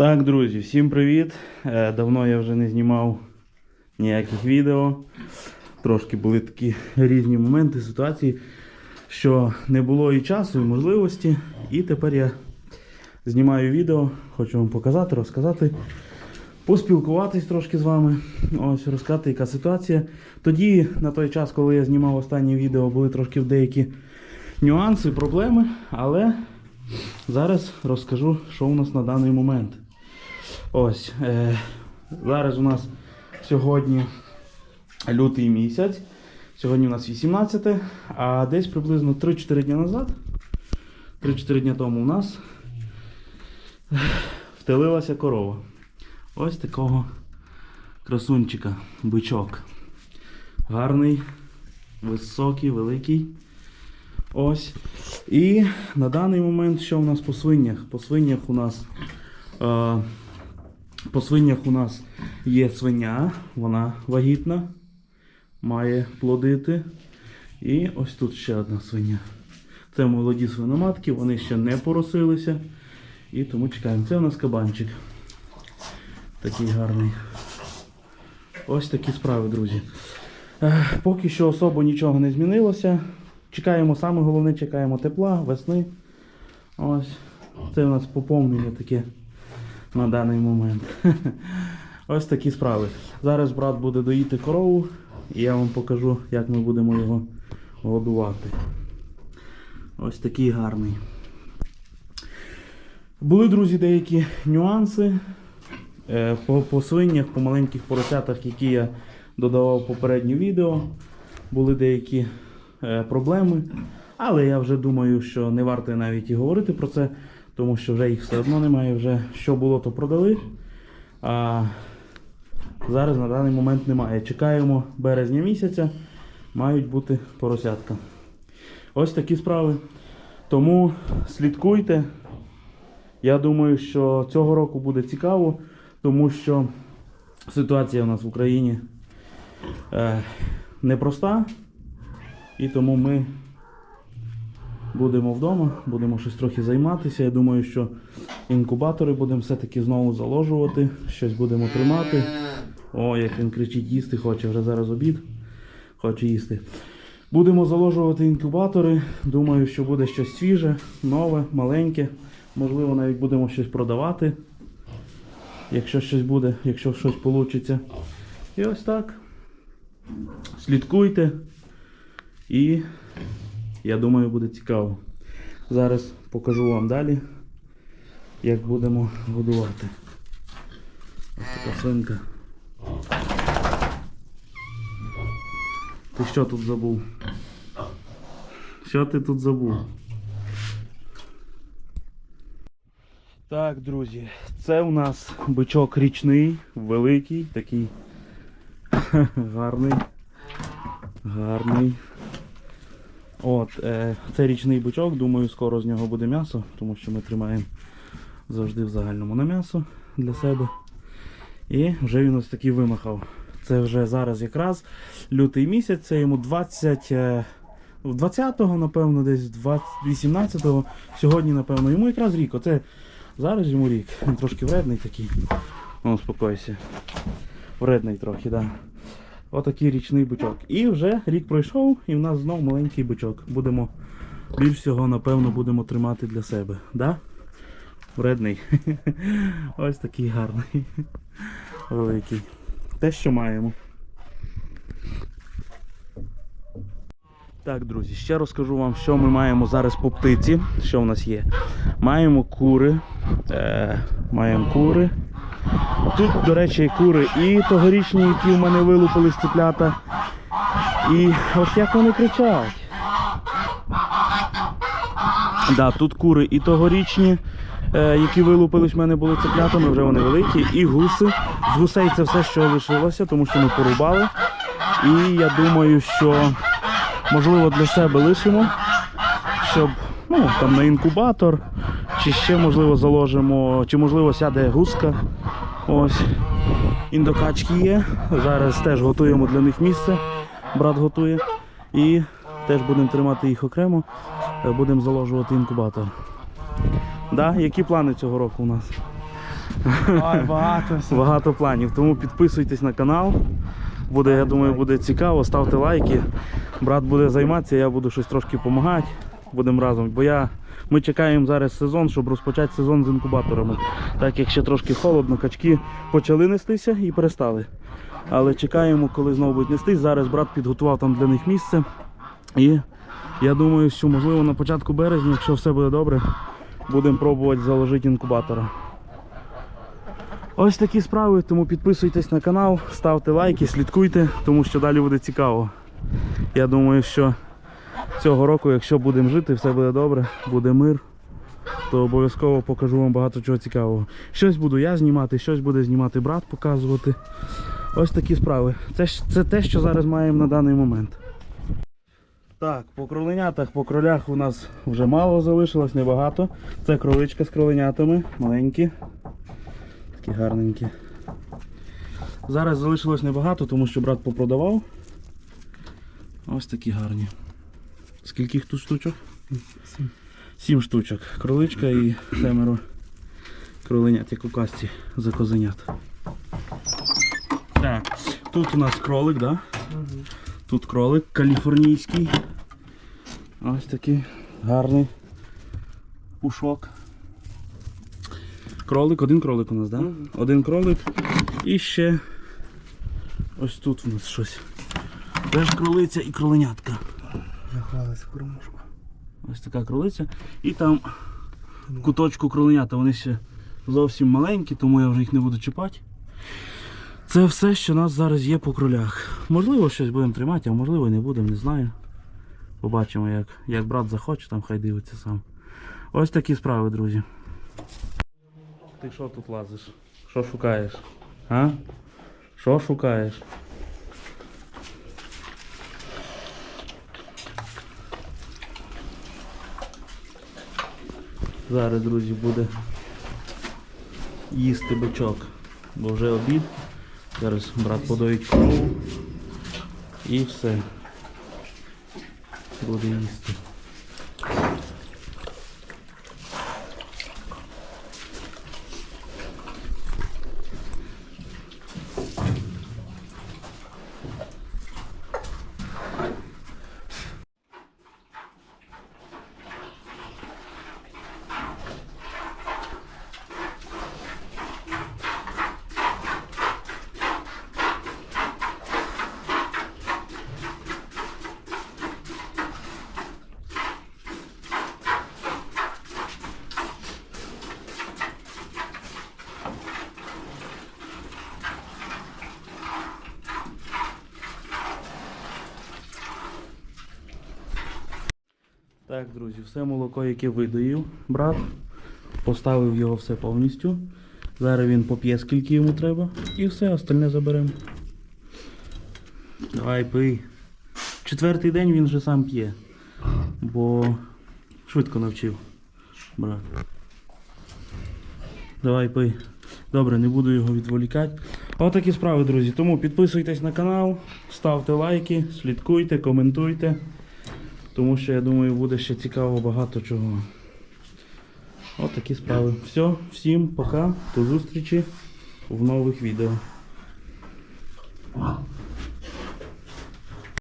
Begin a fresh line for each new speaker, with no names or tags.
Так, друзі, всім привіт. Е, Давно я вже не знімав ніяких відео. Трошки були такі різні моменти, ситуації, що не було і часу, і можливості. І тепер я знімаю відео, хочу вам показати, розказати, поспілкуватись трошки з вами. Ось розказати, яка ситуація. Тоді, на той час, коли я знімав останнє відео, були трошки деякі нюанси, проблеми, але зараз розкажу, що у нас на даний момент. Ось, е, зараз у нас сьогодні лютий місяць. Сьогодні у нас 18, а десь приблизно 3-4 дні назад, 3-4 дні тому у нас втелилася корова. Ось такого красунчика, бичок. Гарний, високий, великий. Ось. І на даний момент що у нас по свинях? По свинях у нас. Е, по свинях у нас є свиня, вона вагітна, має плодити. І ось тут ще одна свиня. Це молоді свиноматки, вони ще не поросилися. І тому чекаємо. Це у нас кабанчик. Такий гарний. Ось такі справи, друзі. Поки що особо нічого не змінилося. Чекаємо, саме головне, чекаємо тепла, весни. Ось. Це у нас поповнення таке на даний момент. Ось такі справи. Зараз брат буде доїти корову, і я вам покажу, як ми будемо його годувати. Ось такий гарний. Були, друзі, деякі нюанси Е, по, по свинях, по маленьких поросятах, які я додавав в попереднє відео. Були деякі е, проблеми. Але я вже думаю, що не варто навіть і говорити про це, тому що вже їх все одно немає. Вже що було, то продали. А зараз на даний момент немає. Чекаємо березня місяця, мають бути поросятка. Ось такі справи. Тому слідкуйте. Я думаю, що цього року буде цікаво, тому що ситуація у нас в Україні е, непроста. І тому ми будемо вдома, будемо щось трохи займатися. Я думаю, що інкубатори будемо все-таки знову заложувати, щось будемо тримати. О, як він кричить, їсти хоче, вже зараз обід. Хоче їсти. Будемо заложувати інкубатори. Думаю, що буде щось свіже, нове, маленьке. Можливо, навіть будемо щось продавати. Якщо щось буде, якщо щось вийде. І ось так. Слідкуйте. І я думаю, буде цікаво. Зараз покажу вам далі, як будемо годувати. Ось така свинка. Ти що тут забув? Що ти тут забув? Так, друзі, це у нас бичок річний, великий, такий гарний. Гарний. От, е, це річний бичок, думаю, скоро з нього буде м'ясо, тому що ми тримаємо завжди в загальному на м'ясо для себе. І вже він ось такий вимахав. Це вже зараз якраз лютий місяць, це йому 20. е, 20-го, напевно, десь 18-го. Сьогодні, напевно, йому якраз рік. Оце зараз йому рік. Він трошки вредний такий. Ну, успокойся. Вредний трохи, так. Да. Отакий річний бичок. І вже рік пройшов, і в нас знов маленький бичок. Будемо більш всього, напевно, будемо тримати для себе. Да? Вредний. Ось такий гарний. Великий. Те, що маємо. Так, друзі, ще розкажу вам, що ми маємо зараз по птиці. Що в нас є? Маємо кури. Е, маємо кури. Тут, до речі, кури і тогорічні, які в мене вилупили з цеплята. І ось як вони кричать. Да, тут кури і тогорічні, е, які вилупились в мене були цеплятами, вже вони великі, і гуси. З гусей це все, що лишилося, тому що ми порубали. І я думаю, що можливо для себе лишимо, щоб ну, там на інкубатор, чи ще можливо заложимо, чи можливо сяде гуска. Ось. Індокачки є. Зараз теж готуємо для них місце. Брат готує. І теж будемо тримати їх окремо. Е, Будемо заложувати інкубатор. Да? Які плани цього року у нас?
Ой, багато всього.
Багато планів. Тому підписуйтесь на канал. Буде, я думаю, буде цікаво. Ставте лайки. Брат буде займатися, я буду щось трошки допомагати. Будемо разом. Бо я, ми чекаємо зараз сезон, щоб розпочати сезон з інкубаторами. Так як ще трошки холодно, качки почали нестися і перестали. Але чекаємо, коли знову будуть нестись. Зараз брат підготував там для них місце. І я думаю, що можливо на початку березня, якщо все буде добре, будемо пробувати заложити інкубатора. Ось такі справи, тому підписуйтесь на канал, ставте лайки, слідкуйте, тому що далі буде цікаво. Я думаю, що цього року, якщо будемо жити, все буде добре, буде мир, то обов'язково покажу вам багато чого цікавого. Щось буду я знімати, щось буде знімати брат, показувати. Ось такі справи. Це, це те, що зараз маємо на даний момент. Так, по кроленятах, по кролях у нас вже мало залишилось, небагато. Це кроличка з кроленятами, маленькі. Такі гарненькі. Зараз залишилось небагато, тому що брат попродавав. Ось такі гарні. Скільки їх тут штучок?
Сім.
Сім штучок. Кроличка і семеро кроленят, як у касті за козенят. Так, тут у нас кролик, да? Тут кролик каліфорнійський. Ось такий гарний пушок. Кролик, один кролик у нас, так? Да?
Мгм.
Один кролик. І ще ось тут у нас щось. Теж кролиця і кроленятка.
Заховалась кормушку.
Ось така кролиця. І там в куточку кроленята, вони ще зовсім маленькі, тому я вже їх не буду чіпати. Це все, що у нас зараз є по кролях. Можливо, щось будемо тримати, а можливо не будемо, не знаю. Побачимо, як, як брат захоче, там хай дивиться сам. Ось такі справи, друзі. Ти що тут лазиш? Що шукаєш? А? Що шукаєш? Зараз, друзі, буде їсти бичок, бо вже обід. Зараз брат подоїть кров і все. Буде їсти. Так, друзі, все молоко, яке видоїв брат. Поставив його все повністю. Зараз він поп'є скільки йому треба. І все, остальне заберемо. Давай пий. Четвертий день він вже сам п'є. Бо швидко навчив. Брат. Давай пий. Добре, не буду його відволікати. Отакі справи, друзі. Тому підписуйтесь на канал, ставте лайки, слідкуйте, коментуйте. Тому що я думаю, буде ще цікаво багато чого. От такі справи. Все, всім пока, до зустрічі в нових відео.